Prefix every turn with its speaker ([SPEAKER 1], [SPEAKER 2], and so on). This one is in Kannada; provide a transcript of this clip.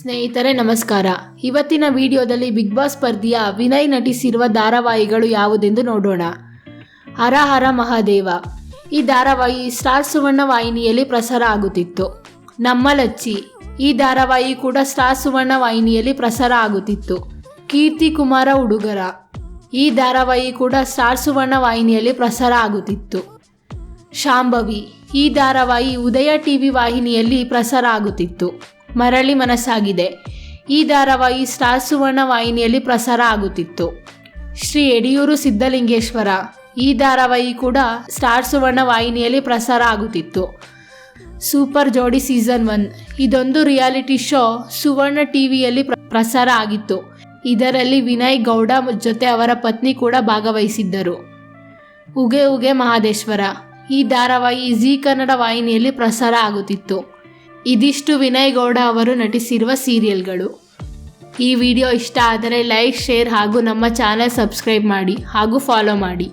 [SPEAKER 1] ಸ್ನೇಹಿತರೆ, ನಮಸ್ಕಾರ. ಇವತ್ತಿನ ವಿಡಿಯೋದಲ್ಲಿ ಬಿಗ್ ಬಾಸ್ ಸ್ಪರ್ಧೆಯ ವಿನಯ್ ನಟಿಸಿರುವ ಧಾರಾವಾಹಿಗಳು ಯಾವುದೆಂದು ನೋಡೋಣ. ಹರ ಹರ ಮಹಾದೇವ. ಈ ಧಾರಾವಾಹಿ ಸ್ಟಾರ್ ಸುವರ್ಣ ವಾಹಿನಿಯಲ್ಲಿ ಪ್ರಸಾರ ಆಗುತ್ತಿತ್ತು. ನಮ್ಮ ಲಚ್ಚಿ. ಈ ಧಾರಾವಾಹಿ ಕೂಡ ಸ್ಟಾರ್ ಸುವರ್ಣ ವಾಹಿನಿಯಲ್ಲಿ ಪ್ರಸಾರ ಆಗುತ್ತಿತ್ತು. ಕೀರ್ತಿ ಕುಮಾರ ಉಡುಗರ. ಈ ಧಾರಾವಾಹಿ ಕೂಡ ಸ್ಟಾರ್ ಸುವರ್ಣ ವಾಹಿನಿಯಲ್ಲಿ ಪ್ರಸಾರ ಆಗುತ್ತಿತ್ತು. ಶಾಂಭವಿ. ಈ ಧಾರಾವಾಹಿ ಉದಯ ಟಿವಿ ವಾಹಿನಿಯಲ್ಲಿ ಪ್ರಸಾರ ಆಗುತ್ತಿತ್ತು. ಮರಳಿ ಮನಸ್ಸಾಗಿದೆ. ಈ ಧಾರಾವಾಹಿ ಸ್ಟಾರ್ ಸುವರ್ಣ ವಾಹಿನಿಯಲ್ಲಿ ಪ್ರಸಾರ ಆಗುತ್ತಿತ್ತು. ಶ್ರೀ ಯಡಿಯೂರು ಸಿದ್ಧಲಿಂಗೇಶ್ವರ, ಈ ಧಾರಾವಾಹಿ ಕೂಡ ಸ್ಟಾರ್ ಸುವರ್ಣ ವಾಹಿನಿಯಲ್ಲಿ ಪ್ರಸಾರ ಆಗುತ್ತಿತ್ತು. ಸೂಪರ್ ಜೋಡಿ ಸೀಸನ್ ಒನ್, ಇದೊಂದು ರಿಯಾಲಿಟಿ ಶೋ ಸುವರ್ಣ ಟಿವಿಯಲ್ಲಿ ಪ್ರ- ಪ್ರಸಾರ ಆಗಿತ್ತು. ಇದರಲ್ಲಿ ವಿನಯ್ ಗೌಡ ಜೊತೆ ಅವರ ಪತ್ನಿ ಕೂಡ ಭಾಗವಹಿಸಿದ್ದರು. ಉಗೆ ಉಗೆ ಮಹಾದೇಶ್ವರ, ಈ ಧಾರಾವಾಹಿ ಜಿ ಕನ್ನಡ ವಾಹಿನಿಯಲ್ಲಿ ಪ್ರಸಾರ ಆಗುತ್ತಿತ್ತು. ಇದಿಷ್ಟು ವಿನಯ್ ಗೌಡ ಅವರು ನಟಿಸಿರುವ ಸೀರಿಯಲ್ಗಳು. ಈ ವಿಡಿಯೋ ಇಷ್ಟ ಆದರೆ ಲೈಕ್, ಶೇರ್ ಹಾಗೂ ನಮ್ಮ ಚಾನೆಲ್ ಸಬ್ಸ್ಕ್ರೈಬ್ ಮಾಡಿ ಹಾಗೂ ಫಾಲೋ ಮಾಡಿ.